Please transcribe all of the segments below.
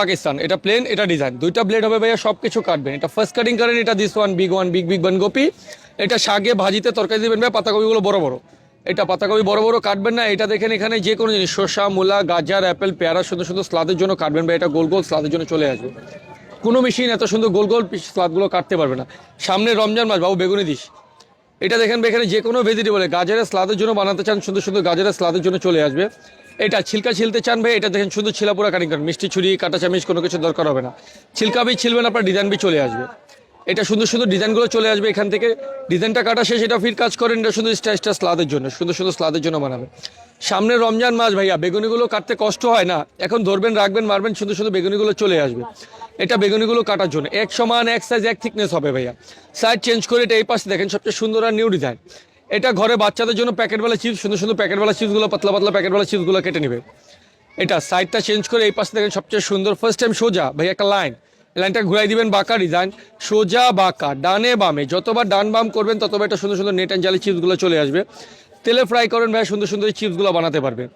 পাকিস্তান এটা প্লেন এটা ডিজাইন দুইটা ব্লেড হবে ভাইয়া সব কিছু কাটবেন। এটা ফার্স্ট কাটিং করেন, এটা this one big one big big বানকপি এটা শাকে ভাজিতে তরকারি দিবেন ভাই পাতাকপিগুলো বড় বড়। এটা পাতাকপি বড় বড় কাটবেন না, এটা দেখেন এখানে যে কোনো জিনিস, শসা, মূলা, গাজর অ্যাপেল পেয়ারা সুন্দর সুন্দর স্লাদের জন্য কাটবেন ভাই এটা গোল গোল স্লাদের জন্য চলে আসবে। কোনো মেশিন এত সুন্দর গোল গোল স্লাদগুলো কাটতে পারবে না। সামনে রমজান মাস, বাবু, বেগুনি দিস এটা দেখেন এখানে যে কোনো ভেজিটেবল গাজরের স্লাদের জন্য বানাতে চান সুন্দর সুন্দর গাজরের স্লাদের জন্য চলে আসবে। এটা ছিলকা ছিলতে চান ভাই, এটা দেখেন শুধু ছিলাপুরা কাটিং করেন মিষ্টি ছুরি, কাটা চামিচ কোনো কিছু দরকার হবে না। ছিলকা বি ছিলবেন আপনার ডিজাইন বি চলে আসবে। এটা সুন্দর সুন্দর ডিজাইনগুলো চলে আসবে এখান থেকে। ডিজাইনটা কাটা শেষ, এটা ফির কাজ করেন, এটা শুধু স্টা স্লাদের জন্য সুন্দর সুন্দর স্লাদের জন্য বানাবে। সামনে রমজান মাস ভাইয়া, বেগুনিগুলো কাটতে কষ্ট হয় না, এখন ধরবেন, রাখবেন, মারবেন সুন্দর সুন্দর বেগুনিগুলো চলে আসবে। এটা বেগুনিগুলো কাটার জন্য, এক সমান, এক সাইজ এক থিকনেস হবে ভাইয়া। সাইজ চেঞ্জ করে এটা এই পাশে দেখেন, সবচেয়ে সুন্দর আর নিউ ডিজাইন এটা ঘরে বাচ্চাদের জন্য প্যাকেটওয়ালা চিপস সুন্দর সুন্দর প্যাকেটওয়ালা চিপসগুলো পাতলা পাতলা প্যাকেটওয়ালা চিপসগুলো কেটে নেবে। এটা সাইডটা চেঞ্জ করে এই পাশে দেখেন সবচেয়ে সুন্দর ফার্স্ট টাইম সোজা, ভাই একটা লাইন লাইনটা ঘুরাই দিবেন বাঁকা ডিজাইন সোজা বাঁকা, ডানে বামে, যতবার ডান বাম করবেন ততবার একটা সুন্দর সুন্দর নেট অ্যান্ড জালি চিপসগুলো চলে আসবে। তেলে ফ্রাই করেন ভাই, সুন্দর সুন্দর এই চিপসগুলো বানাতে পারবেন।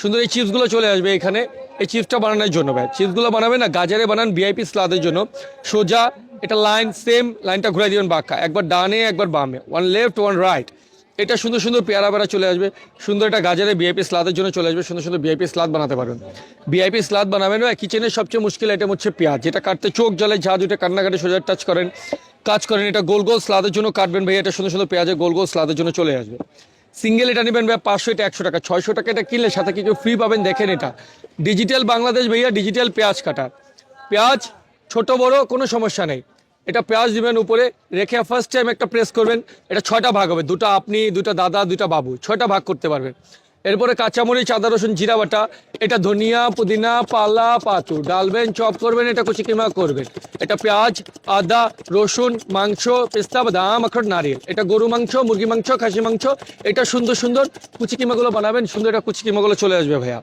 সুন্দর এই চিপসগুলো চলে আসবে এখানে, এই চিপসটা বানানোর জন্য ভাই। চিপসগুলো বানাবে না, গাজারে বানান ভিআইপি স্লাদের জন্য। সোজা, এটা লাইন সেম লাইনটা ঘুরাই দিবেন বাঁকা, একবার ডানে, একবার বামে ওয়ান লেফট ওয়ান রাইট এটা সুন্দর সুন্দর পেয়ারা বেড়া চলে আসবে। সুন্দর একটা গাজারে ভিআইপি স্লাদের জন্য চলে আসবে। সুন্দর সুন্দর ভিআইপি স্লাদ বানাতে পারবেন। ভিআইপি স্লাদ বানাবেন কিচেনের সবচেয়ে মুশকিল আইটেম হচ্ছে পেঁয়াজ। যেটা কাটতে চোখ জলে যা দুটো কান্নাকাটি সোজা টাচ করেন, কাজ করেন, এটা গোল গোল স্লাদের জন্য কাটবেন ভাই। এটা সুন্দর সুন্দর পেঁয়াজের গোল গোল স্লাদের জন্য চলে আসবে। সিঙ্গেল এটা নেবেন ভাই পাঁচশো, এটা একশো টাকা। ছয়শো টাকা এটা কিনলে সাথে কিছু ফ্রি পাবেন? দেখেন এটা। ডিজিটাল বাংলাদেশ ভাইয়া ডিজিটাল পেঁয়াজ কাটা। পেঁয়াজ ছোট বড় কোনো সমস্যা নেই। এটা পেঁয়াজ দিবেন উপরে, রেখে ফার্স্ট টাইম একটা প্রেস করবেন, এটা ছয়টা ভাগ হবে। দুটো আপনি, দুটো দাদা, দুটা বাবু, ছয়টা ভাগ করতে পারবেন। এরপরে কাঁচামরিচ, আদা, রসুন, জিরা বাটা, এটা ধনিয়া, পুদিনা, পালা পাতু ডালবেন, চপ করবেন, এটা কুচি কিমা করবেন। এটা পেঁয়াজ, আদা, রসুন, মাংস, পেস্তা, বাদাম আখর নারিয়েল। এটা গরু মাংস, মুরগি মাংস, খাসি মাংস, এটা সুন্দর সুন্দর কুচি কিমাগুলো বানাবেন, সুন্দর এটা কুচি কিমাগুলো চলে আসবে ভাইয়া।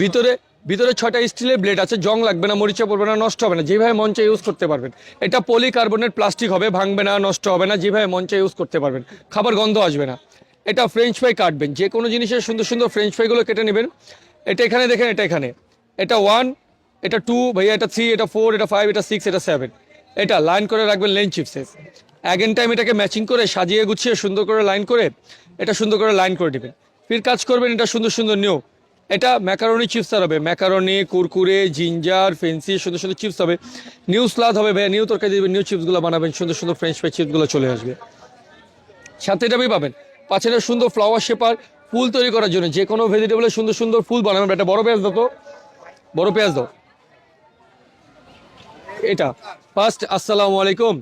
ভিতরে ভিতরে ছয়টা স্টিলের ব্লেড আছে, জং লাগবে না, মরিচা পড়বে না, নষ্ট হবে না, যেভাবে মঞ্চে ইউজ করতে পারবেন। এটা পলিকার্বনেট প্লাস্টিক হবে, ভাঙবে না, নষ্ট হবে না, যেভাবে মঞ্চে ইউজ করতে পারবেন। খাবার গন্ধ আসবে না। এটা ফ্রেঞ্চ ফ্রাই কাটবেন, যে কোনো জিনিসের সুন্দর সুন্দর ফ্রেঞ্চ ফ্রাইগুলো কেটে নেবেন। এটা এখানে দেখেন, এটা এখানে। এটা ওয়ান এটা টু ভাইয়া এটা থ্রি এটা ফোর এটা ফাইভ এটা সিক্স এটা সেভেন এটা লাইন করে রাখবেন লেন চিপসেস অ্যাগেন টাইম এটাকে ম্যাচিং করে, সাজিয়ে গুছিয়ে সুন্দর করে লাইন করে, এটা সুন্দর করে লাইন করে দিবেন। ফির কাজ করবেন, এটা সুন্দর সুন্দর নিউ এটা ম্যাকারনি চিপস হবে। ম্যাকারনি, কুরকুরে, জিঞ্জার, ফেন্সি, সুন্দর সুন্দর চিপস হবে। নিউ স্লাদ হবে ভাইয়া, নিউ তরকারি দিবেন নিউ চিপসগুলো বানাবেন, সুন্দর সুন্দর ফ্রেঞ্চ ফ্রাই চিপসগুলো চলে আসবে। সাথে এটা পাবেন পাঁচের সুন্দর ফ্লাওয়ার শেপার, ফুল তৈরি করার জন্য যে কোনো ভেজিটেবলের সুন্দর সুন্দর ফুল বানাবেন একটা বড় পেঁয়াজ দাও তো। বড় পেঁয়াজ দাও। এটা। ফার্স্ট, আসসালামু আলাইকুম।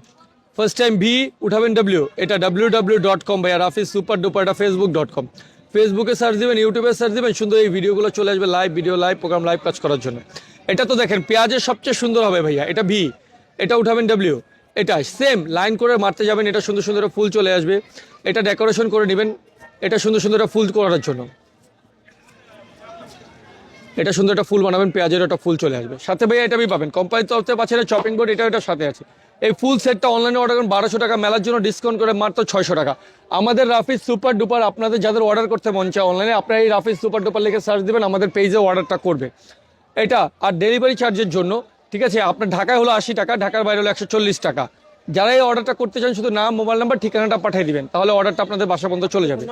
ফার্স্ট টাইম ভি উঠাবেন ডাব্লিউ এটা ডাব্লিউ ডাব্লিউ ডট কম ভাইয়া, রাফিজ সুপার ডুপার, এটা ফেসবুক ডট কম ফেসবুকে সার্চ দিবেন ইউটিউবে সার্চ দিবেন, সুন্দর এই ভিডিওগুলো চলে আসবে live video live program live কাজ করার জন্য। এটা তো দেখেন, পেঁয়াজের সবচেয়ে সুন্দর হবে ভাইয়া, এটা ভি এটা উঠাবেন ডাব্লিউ এটা সেম লাইন করে মারতে যাবেন, এটা সুন্দর সুন্দর ফুল চলে আসবে। এটা ডেকোরেশন করে নেবেন, এটা সুন্দর সুন্দর ফুল করার জন্য। এটা সুন্দর একটা ফুল বানাবেন, পেঁয়াজের একটা ফুল চলে আসবে। সাথে ভাইয়া এটা পাবেন কোম্পানির তরফ থেকে পাচ্ছেন চপিং বোর্ড এটা এটার সাথে আছে। এই ফুল সেটটা অনলাইনে অর্ডার করুন, বারোশো টাকা, মেলার জন্য ডিসকাউন্ট করে মাত্র ছয়শো টাকা। আমাদের রাফিজ সুপার ডুপার আপনাদের যাদের অর্ডার করতে মন চায় অনলাইনে আপনারা এই রাফিজ সুপার ডুপার লিখে সার্চ দেবেন, আমাদের পেজে অর্ডারটা করবে। এটা আর ডেলিভারি চার্জের জন্য, ঠিক আছে, আপনার ঢাকায় হলো আশি টাকা, ঢাকার বাইরে হলো একশো চল্লিশ টাকা। যারা এই অর্ডারটা করতে চান শুধু নাম মোবাইল নাম্বার ঠিকানাটা পাঠিয়ে দিবেন। তাহলে অর্ডারটা আপনাদের বাসা পর্যন্ত চলে যাবে।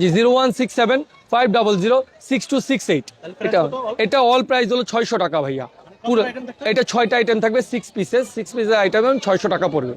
জি zero one six seven five double zero six two six eight. এটা এটা অল প্রাইস হলো ছয়শো টাকা ভাইয়া। পুরো এটা ছয়টা আইটেম থাকবে সিক্স পিসেস সিক্স পিসের আইটেম ছয়শো টাকা পড়বে।